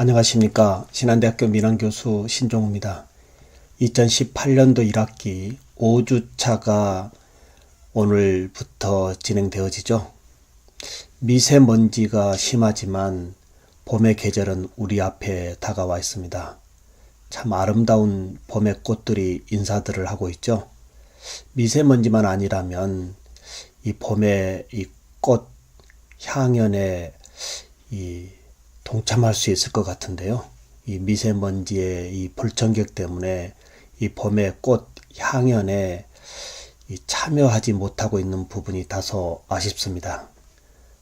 안녕하십니까. 신한대학교 민환교수 신종우입니다. 2018년도 1학기 5주차가 오늘부터 진행되어지죠. 미세먼지가 심하지만 봄의 계절은 우리 앞에 다가와 있습니다. 참 아름다운 봄의 꽃들이 인사들을 하고 있죠. 미세먼지만 아니라면 이 봄의 이 꽃 향연에 이 동참할 수 있을 것 같은데요. 이 미세먼지의 이 불청격 때문에 이 봄의 꽃 향연에 참여하지 못하고 있는 부분이 다소 아쉽습니다.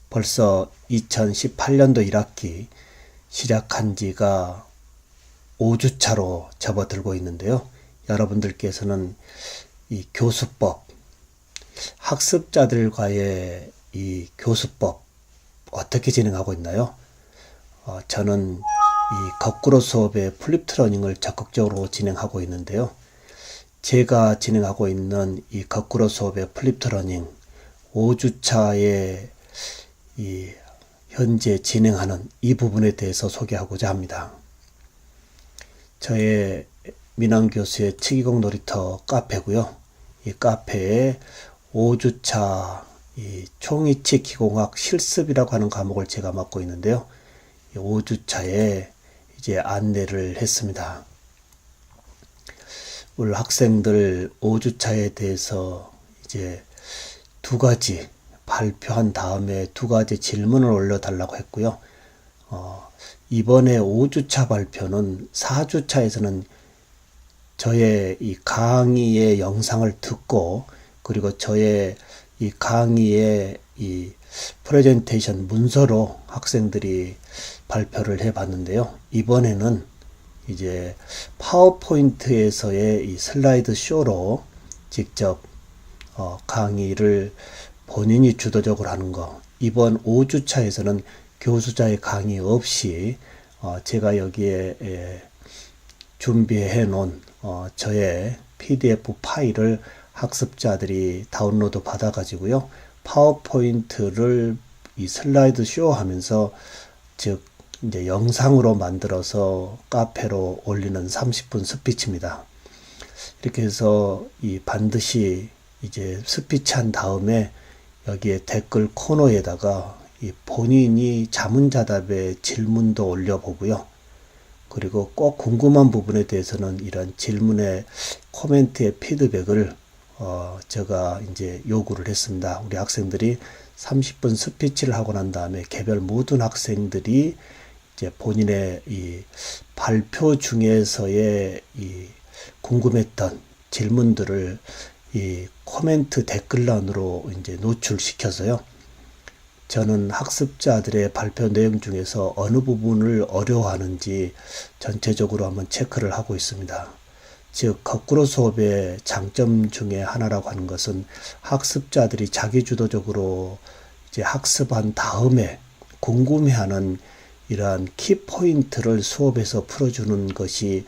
벌써 2018년도 1학기 시작한 지가 5주차로 접어들고 있는데요. 여러분들께서는 이 교수법, 학습자들과의 이 교수법 어떻게 진행하고 있나요? 어, 저는 이 거꾸로 수업의 플립 트러닝을 적극적으로 진행하고 있는데요. 제가 진행하고 있는 이 거꾸로 수업의 플립 트러닝 5주차에 이 현재 진행하는 이 부분에 대해서 소개하고자 합니다. 저의 민환 교수의 치기공 놀이터 카페고요. 이 카페에 5주차 이 총이치 기공학 실습이라고 하는 과목을 제가 맡고 있는데요. 5주차에 이제 안내를 했습니다. 우리 학생들 5주차에 대해서 이제 두 가지 발표한 다음에 두 가지 질문을 올려달라고 했고요. 어, 이번에 5주차 발표는 4주차에서는 저의 이 강의의 영상을 듣고 그리고 저의 이 강의의 이 프레젠테이션 문서로 학생들이 발표를 해 봤는데요. 이번에는 이제 파워포인트에서의 이 슬라이드 쇼로 직접 어, 강의를 본인이 주도적으로 하는 거. 이번 5주차에서는 교수자의 강의 없이 어, 제가 여기에 에, 준비해 놓은 어, 저의 PDF 파일을 학습자들이 다운로드 받아 가지고요. 파워포인트를 이 슬라이드 쇼 하면서 즉 이제 영상으로 만들어서 카페로 올리는 30분 스피치입니다. 이렇게 해서 이 반드시 이제 스피치 한 다음에 여기에 댓글 코너에다가 이 본인이 자문자답의 질문도 올려보고요. 그리고 꼭 궁금한 부분에 대해서는 이런 질문의 코멘트의 피드백을 어 제가 이제 요구를 했습니다. 우리 학생들이 30분 스피치를 하고 난 다음에 개별 모든 학생들이 이제 본인의 이 발표 중에서의 이 궁금했던 질문들을 이 코멘트 댓글란으로 이제 노출시켜서요. 저는 학습자들의 발표 내용 중에서 어느 부분을 어려워하는지 전체적으로 한번 체크를 하고 있습니다. 즉, 거꾸로 수업의 장점 중에 하나라고 하는 것은 학습자들이 자기주도적으로 이제 학습한 다음에 궁금해하는 이러한 키포인트를 수업에서 풀어주는 것이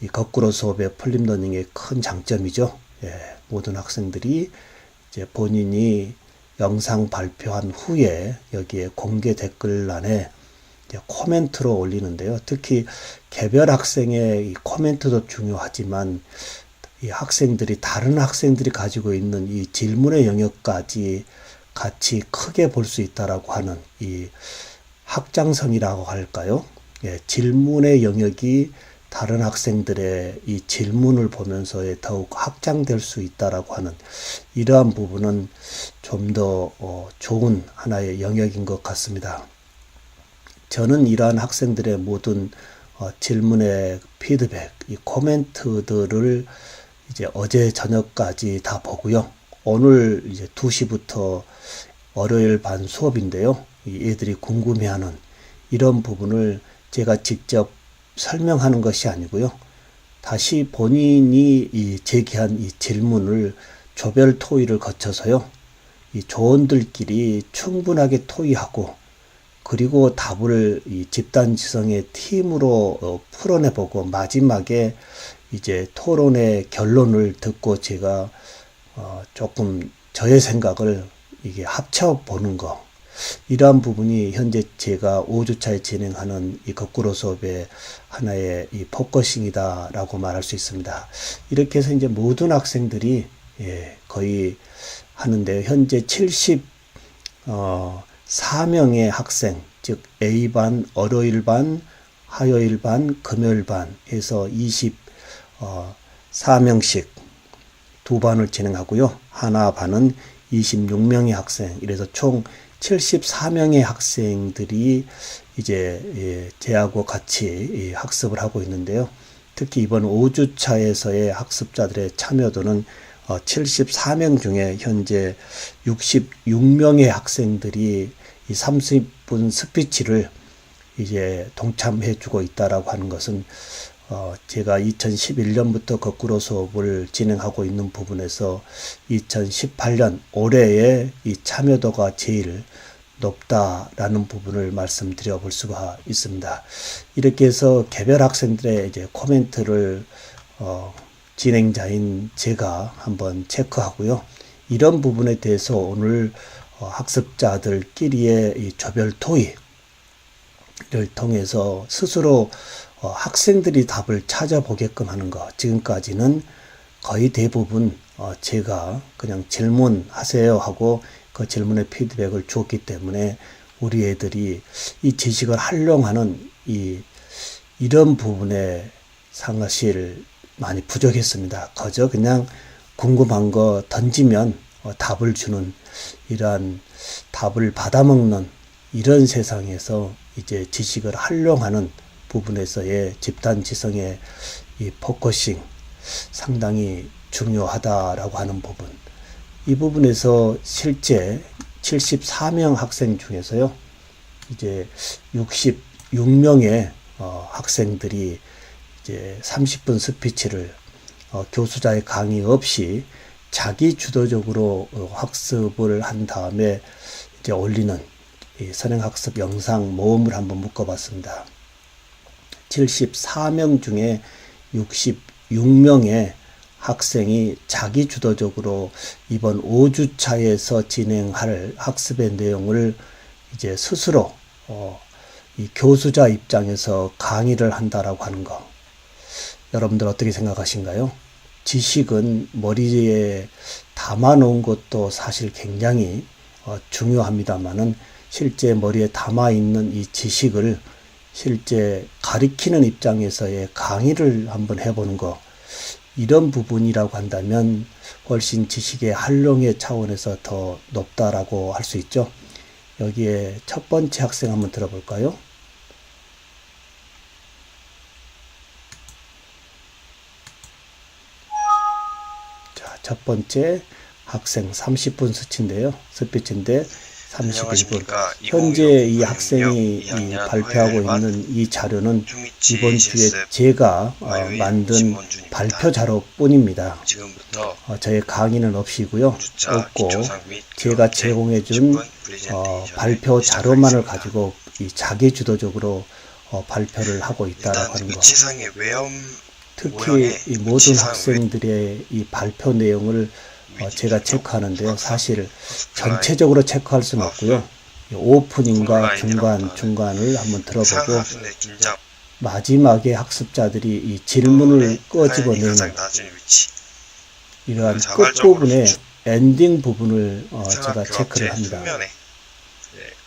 이 거꾸로 수업의 플립러닝의 큰 장점이죠. 예, 모든 학생들이 이제 본인이 영상 발표한 후에 여기에 공개 댓글란에 코멘트로 올리는데요. 특히 개별 학생의 이 코멘트도 중요하지만 이 학생들이 다른 학생들이 가지고 있는 이 질문의 영역까지 같이 크게 볼 수 있다라고 하는 이 확장성이라고 할까요? 예, 질문의 영역이 다른 학생들의 이 질문을 보면서에 더욱 확장될 수 있다라고 하는 이러한 부분은 좀더 어, 좋은 하나의 영역인 것 같습니다. 저는 이러한 학생들의 모든 어, 질문의 피드백, 이 코멘트들을 이제 어제 저녁까지 다 보고요. 오늘 이제 2시부터 월요일 반 수업인데요. 이 애들이 궁금해하는 이런 부분을 제가 직접 설명하는 것이 아니고요. 다시 본인이 이 제기한 이 질문을 조별 토의를 거쳐서요. 이 조원들끼리 충분하게 토의하고 그리고 답을 이 집단 지성의 팀으로 어, 풀어내 보고 마지막에 이제 토론의 결론을 듣고 제가 어 조금 저의 생각을 이게 합쳐 보는 거 이러한 부분이 현재 제가 5주차에 진행하는 이 거꾸로 수업의 하나의 이 포커싱이다라고 말할 수 있습니다. 이렇게 해서 이제 모든 학생들이 예, 거의 하는데 현재 70 어, 4명의 학생, 즉 A반, 월요일반, 화요일반, 금요일반 해서 20 어, 4명씩 두 반을 진행하고요. 하나 반은 26명의 학생, 이래서 총 74명의 학생들이 이제 예, 제하고 같이 이 학습을 하고 있는데요. 특히 이번 5주차에서의 학습자들의 참여도는 어, 74명 중에 현재 66명의 학생들이 이 30분 스피치를 이제 동참해 주고 있다라고 하는 것은 어, 제가 2011년부터 거꾸로 수업을 진행하고 있는 부분에서 2018년 올해의 이 참여도가 제일 높다라는 부분을 말씀드려 볼 수가 있습니다. 이렇게 해서 개별 학생들의 이제 코멘트를 어, 진행자인 제가 한번 체크하고요. 이런 부분에 대해서 오늘 어, 학습자들끼리의 이 조별 토의 를 통해서 스스로 어, 학생들이 답을 찾아보게끔 하는 것. 지금까지는 거의 대부분 어, 제가 그냥 질문하세요 하고 그 질문에 피드백을 주었기 때문에 우리 애들이 이 지식을 활용하는 이 이런 부분에 상실 많이 부족했습니다. 그저 그냥 궁금한 거 던지면 어, 답을 주는 이러한 답을 받아먹는 이런 세상에서 이제 지식을 활용하는 부분에서의 집단 지성의 이 포커싱 상당히 중요하다라고 하는 부분. 이 부분에서 실제 74명 학생 중에서요, 이제 66명의 어, 학생들이 이제 30분 스피치를 어, 교수자의 강의 없이 자기 주도적으로 어, 학습을 한 다음에 이제 올리는 이 선행학습 영상 모음을 한번 묶어봤습니다. 74명 중에 66명의 학생이 자기 주도적으로 이번 5주차에서 진행할 학습의 내용을 이제 스스로 어, 이 교수자 입장에서 강의를 한다라고 하는 거. 여러분들 어떻게 생각하신가요? 지식은 머리에 담아 놓은 것도 사실 굉장히 어, 중요합니다만은 실제 머리에 담아 있는 이 지식을 실제 가리키는 입장에서의 강의를 한번 해보는 거 이런 부분이라고 한다면 훨씬 지식의 활용의 차원에서 더 높다라고 할 수 있죠. 여기에 첫 번째 학생 한번 들어볼까요? 첫 번째 학생 30분 스치인데요. 스피치인데 31분. 안녕하십니까. 현재 이2016 학생이 이 2학년 발표하고 있는 이 자료는 이번 주에 제가 어, 만든. 발표 자료뿐입니다. 지금부터 어, 저의 강의는 없이고요. 없고 제가 제공해준 10분 어, 발표 자료만을. 가지고 이 자기 주도적으로 어, 발표를 하고 있다라고 하는 거. 특히 이 모든 학생들의 이 발표 내용을 어, 제가 쪽 체크하는데요. 사실 스크라인, 전체적으로 체크할 수는 없고요. 이 오프닝과 중간 중간을 한번 들어보고 마지막에 학습자들이 이 질문을 낮은 위치 이러한 수축. 엔딩 부분을 어, 제가 체크를 합니다. 네,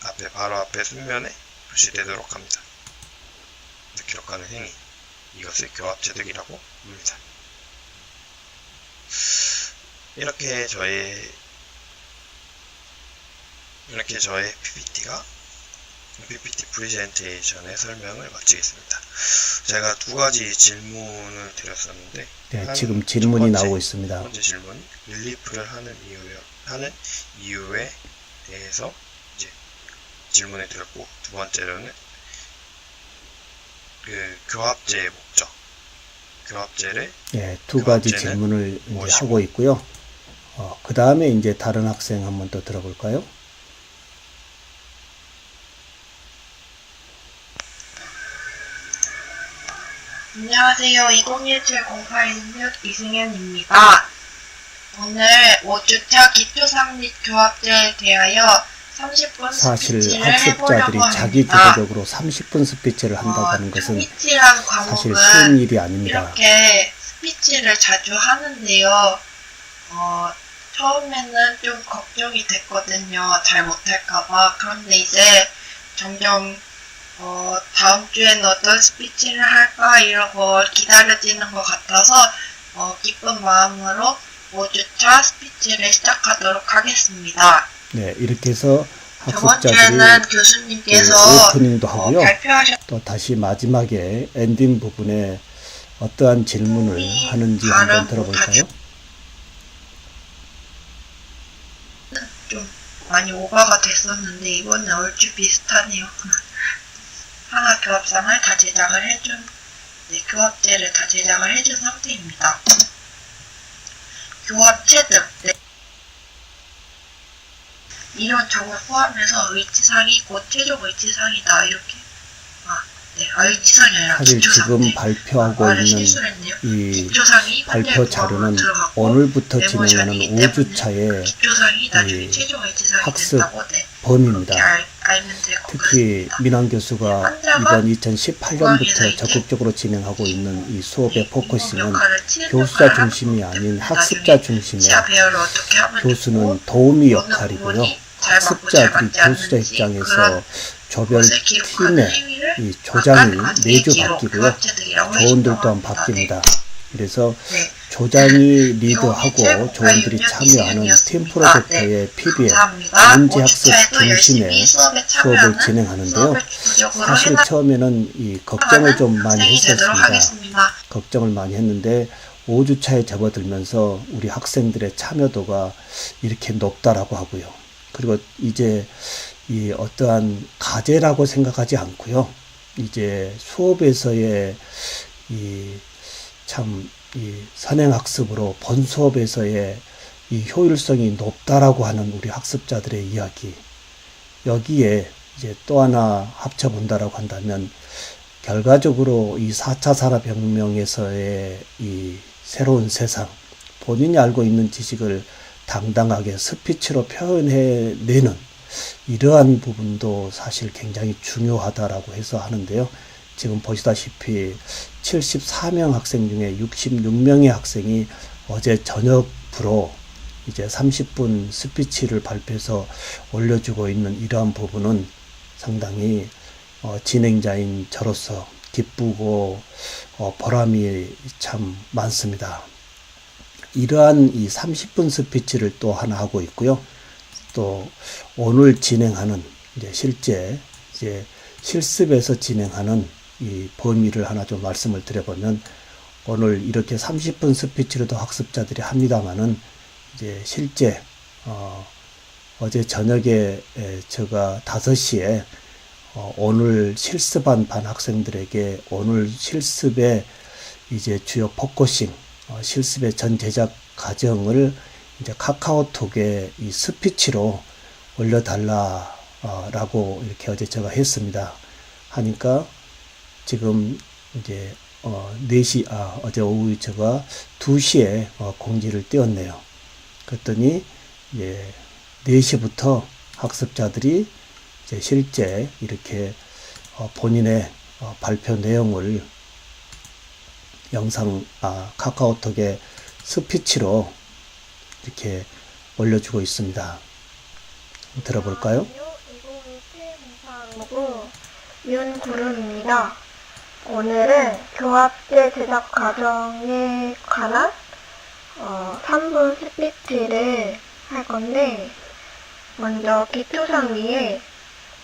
앞에 바로 앞에 순면에 표시되도록 합니다. 기록하는 행위 이것을 교합제득이라고 합니다. 이렇게 저의 이렇게 저의 PPT가 PPT 프레젠테이션의 설명을 마치겠습니다. 제가 두 가지 질문을 드렸었는데 네, 한- 지금 첫 질문이 번째, 나오고 첫 있습니다. 번째 질문 릴리프를 하는 이유에 하는 이유에 대해서 이제 질문을 드렸고 두 번째로는 그 교합제의 목적 교합제를 네, 두 가지 질문을 이제? 하고 있고요. 어, 그 다음에 이제 다른 학생 한번 또 들어볼까요? 안녕하세요. 2017-0816 이승현입니다. 오늘 5주차 기초상립 교합제에 대하여 30분 사실 학습자들이 자기. 주도적으로 30분 스피치를 한다고 하는 것은 사실 쉬운 일이 아닙니다. 이렇게 스피치를 자주 하는데요. 어, 처음에는 좀 걱정이 됐거든요. 잘 못할까봐. 그런데 이제 점점 어, 다음 주엔 어떤 스피치를 할까 이러고 기다려지는 것 같아서 어, 기쁜 마음으로 5주차 스피치를 시작하도록 하겠습니다. 네, 이렇게 해서 학습자들이 그 교수님께서 오프닝도 어, 하고요. 발표하셨 또 다시 마지막에 엔딩 부분에 어떠한 질문을 하는지 한번 들어볼까요? 좀 많이 오버가 됐었는데 이번에 얼추 비슷하네요. 하나 교합상을 다 제작을 해준 네, 교합제를 다 제작을 해준 상태입니다. 교합 체득 네. 이런 점을 포함해서 의치상이 곧 최종 의치상이다 이렇게 아, 네, 아, 아니라 사실 지금 네. 발표하고 말을 있는 했네요. 이 발표 자료는 오늘부터 진행하는 5주차의 기초상이 나중에 이 최종 의치상이 학습 된다고 네. 범위입니다. 알, 특히. 민환 교수가 환자가 이번 2018년부터 적극적으로 진행하고 있는 이 수업의 포커싱은 교수자 중심이 아닌 학습자 중심의 교수는 도우미 역할이고요. 학습자들이 교수자 입장에서 조별 팀의 이 조장이 매주 바뀌고요. 조원들 또한 바뀝니다. 그래서 네. 조장이 리드하고 조원들이 참여하는 팀 프로젝트의 PB에 문제 학습 중심의 수업을 진행하는데요. 사실 처음에는 이 걱정을 좀 많이 했었습니다. 걱정을 많이 했는데 5주차에 접어들면서 우리 학생들의 참여도가 이렇게 높다라고 하고요. 그리고 이제 이 어떠한 과제라고 생각하지 않고요. 이제 수업에서의 이 참 이 선행학습으로 본 수업에서의 이 효율성이 높다라고 하는 우리 학습자들의 이야기. 여기에 이제 또 하나 합쳐본다라고 한다면 결과적으로 이 4차 산업혁명에서의 이 새로운 세상, 본인이 알고 있는 지식을 당당하게 스피치로 표현해내는 이러한 부분도 사실 굉장히 중요하다라고 해서 하는데요. 지금 보시다시피 74명 학생 중에 66명의 학생이 어제 저녁부로 이제 30분 스피치를 발표해서 올려주고 있는 이러한 부분은 상당히 어, 진행자인 저로서 기쁘고 어, 보람이 참 많습니다. 이러한 이 30분 스피치를 또 하나 하고 있고요. 또 오늘 진행하는 이제 실제 이제 실습에서 진행하는 이 범위를 하나 좀 말씀을 드려보면 오늘 이렇게 30분 스피치로도 학습자들이 합니다만은 이제 실제 어 어제 저녁에 에, 제가 5시에 어, 오늘 실습한 반 학생들에게 오늘 실습의 이제 주요 포커싱 어, 실습의 전 제작 과정을 이제 카카오톡에 이 스피치로 올려달라라고 이렇게 어제 제가 했습니다. 하니까 지금 이제 어 4시 아 어제 오후 제가 2시에 어, 공지를 띄웠네요. 그랬더니 이제 4시부터 학습자들이 이제 실제 이렇게 어, 본인의 어, 발표 내용을 영상 아 카카오톡에 스피치로 이렇게 올려주고 있습니다. 들어볼까요? 2027공사하고 윤구름입니다. 오늘은 교합제 제작 과정에 관한 어, 3분 스피치를 할 건데 먼저 기초상위에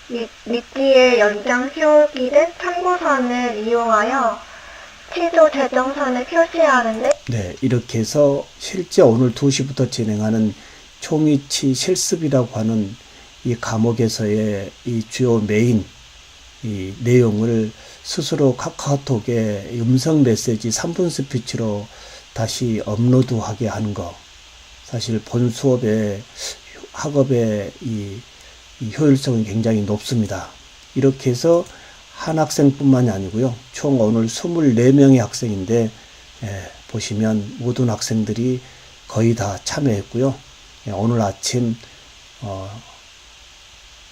리- 리띠의 연장 시오기를 참고선을 이용하여 취조 재정선을 표시하는데 네, 이렇게 해서 실제 오늘 2시부터 진행하는 총이치 실습이라고 하는 이 과목에서의 이 주요 메인 이 내용을 스스로 카카오톡에 음성 메시지 3분 스피치로 다시 업로드하게 하는 거. 사실 본 수업의 학업의 이, 이 효율성은 굉장히 높습니다. 이렇게 해서 한 학생뿐만이 아니고요. 총 오늘 24명의 학생인데 예, 보시면 모든 학생들이 거의 다 참여했고요. 예, 오늘 아침 어,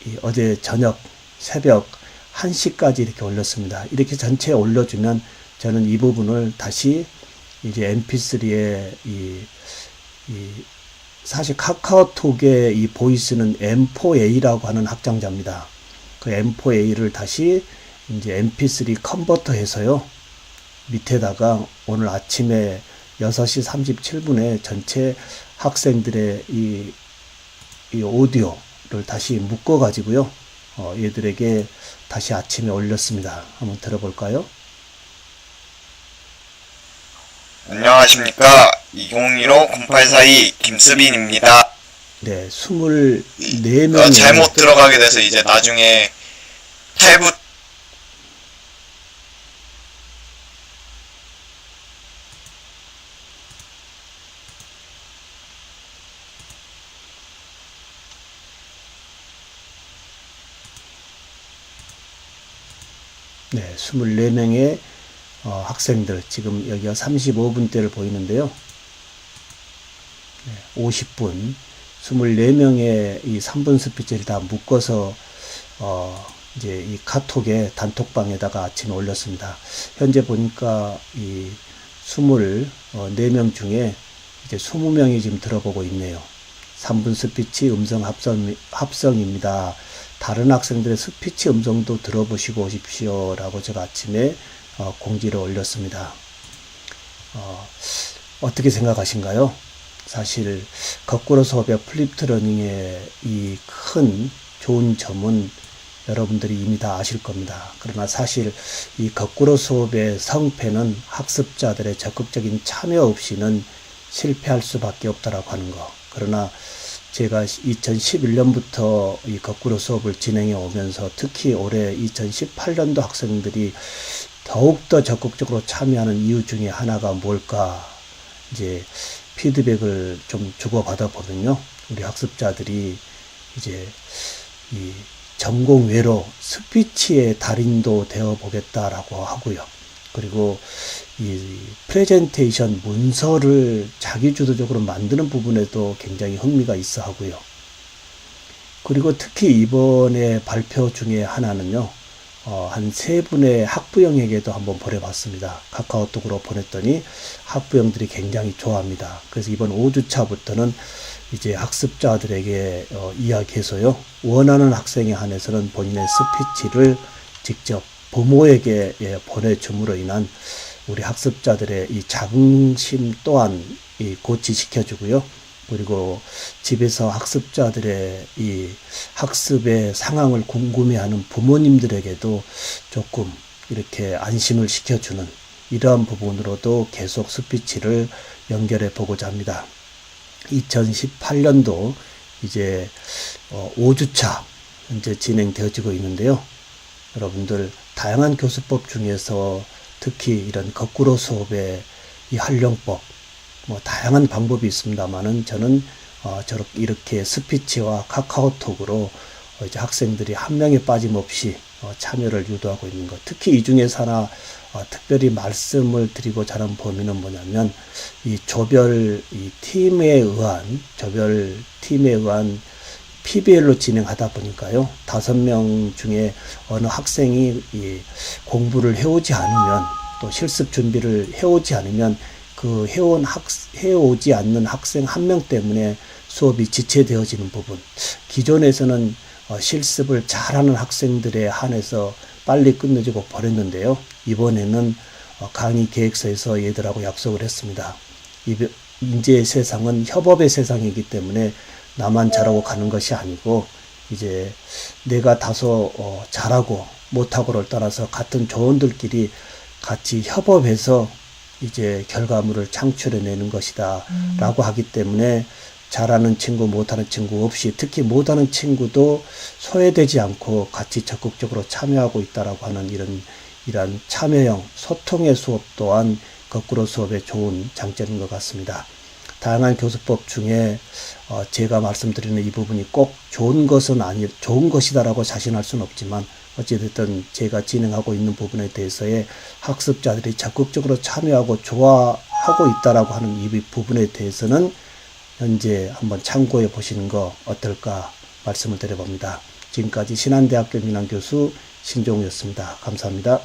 이 어제 저녁 새벽 1시까지 이렇게 올렸습니다. 이렇게 전체 올려주면 저는 이 부분을 다시 이제 mp3에 이, 이 사실 카카오톡의 이 보이스는 M4A라고 하는 확장자입니다. 그 M4A를 다시 이제 MP3 컨버터 해서요. 밑에다가 오늘 아침에 6시 37분에 전체 학생들의 이, 이 오디오를 다시 묶어 가지고요. 어, 얘들에게 다시 아침에 올렸습니다. 한번 들어볼까요? 안녕하십니까. 2015-0842 김수빈입니다. 네, 24명이 어, 잘못 들어가게 돼서 이제 나중에 탈부 네, 24명의 어, 학생들 지금 여기가 35분대를 보이는데요. 네, 50분 24명의 이 3분 스피치를 다 묶어서 어, 이제 이 카톡에 단톡방에다가 아침에 올렸습니다. 현재 보니까 이 24명 중에 이제 20명이 지금 들어보고 있네요. 3분 스피치 음성 합성, 합성입니다. 다른 학생들의 스피치 음성도 들어보시고 오십시오라고 제가 아침에 어, 공지를 올렸습니다. 어, 어떻게 생각하신가요? 사실 거꾸로 수업의 플립트 러닝의 이 큰 좋은 점은 여러분들이 이미 다 아실 겁니다. 그러나 사실 이 거꾸로 수업의 성패는 학습자들의 적극적인 참여 없이는 실패할 수밖에 없다라고 하는 거. 그러나 제가 2011년부터 이 거꾸로 수업을 진행해 오면서 특히 올해 2018년도 학생들이 더욱더 적극적으로 참여하는 이유 중에 하나가 뭘까 이제 피드백을 좀 주고받아 보면요. 우리 학습자들이 이제 이 전공 외로 스피치의 달인도 되어 보겠다라고 하고요. 그리고 이 프레젠테이션 문서를 자기주도적으로 만드는 부분에도 굉장히 흥미가 있어 하고요. 그리고 특히 이번에 발표 중에 하나는요, 어, 한 세 분의 학부형에게도 한번 보내봤습니다. 카카오톡으로 보냈더니 학부형들이 굉장히 좋아합니다. 그래서 이번 5주차부터는 이제 학습자들에게 어, 이야기해서요, 원하는 학생에 한해서는 본인의 스피치를 직접 부모에게 예, 보내줌으로 인한 우리 학습자들의 이 자긍심 또한 이 고치시켜주고요. 그리고 집에서 학습자들의 이 학습의 상황을 궁금해하는 부모님들에게도 조금 이렇게 안심을 시켜주는 이러한 부분으로도 계속 스피치를 연결해 보고자 합니다. 2018년도 이제 5주차 현재 진행되어지고 있는데요. 여러분들 다양한 교수법 중에서 특히 이런 거꾸로 수업의 이 활용법 뭐 다양한 방법이 있습니다만은 저는 어 저렇게 이렇게 스피치와 카카오톡으로 어 이제 학생들이 한 명에 빠짐없이 어 참여를 유도하고 있는 것. 특히 이 중에서 하나 어 특별히 말씀을 드리고자 하는 범위는 뭐냐면 이 조별 이 팀에 의한 조별 팀에 의한 PBL로 진행하다 보니까요. 다섯 명 중에 어느 학생이 이 공부를 해오지 않으면 또 실습 준비를 해오지 않으면 그 해온 학, 해오지 않는 학생 한 명 때문에 수업이 지체되어지는 부분. 기존에서는 어, 실습을 잘하는 학생들에 한해서 빨리 끝내주고 보냈는데요. 이번에는 어, 강의 계획서에서 얘들하고 약속을 했습니다. 이제 세상은 협업의 세상이기 때문에 나만 잘하고 가는 것이 아니고 이제 내가 다소 어, 잘하고 못하고를 떠나서 같은 조원들끼리 같이 협업해서 이제 결과물을 창출해내는 것이다 라고 하기 때문에 잘하는 친구 못하는 친구 없이 특히 못하는 친구도 소외되지 않고 같이 적극적으로 참여하고 있다라고 하는 이런 이런 참여형 소통의 수업 또한 거꾸로 수업의 좋은 장점인 것 같습니다. 다양한 교수법 중에 어 제가 말씀드리는 이 부분이 꼭 좋은 것은 아니 좋은 것이다라고 자신할 수는 없지만 어찌됐든 제가 진행하고 있는 부분에 대해서의 학습자들이 적극적으로 참여하고 좋아하고 있다라고 하는 이 부분에 대해서는 현재 한번 참고해 보시는 거 어떨까 말씀을 드려봅니다. 지금까지 신한대학교 민환교수 신종우였습니다. 감사합니다.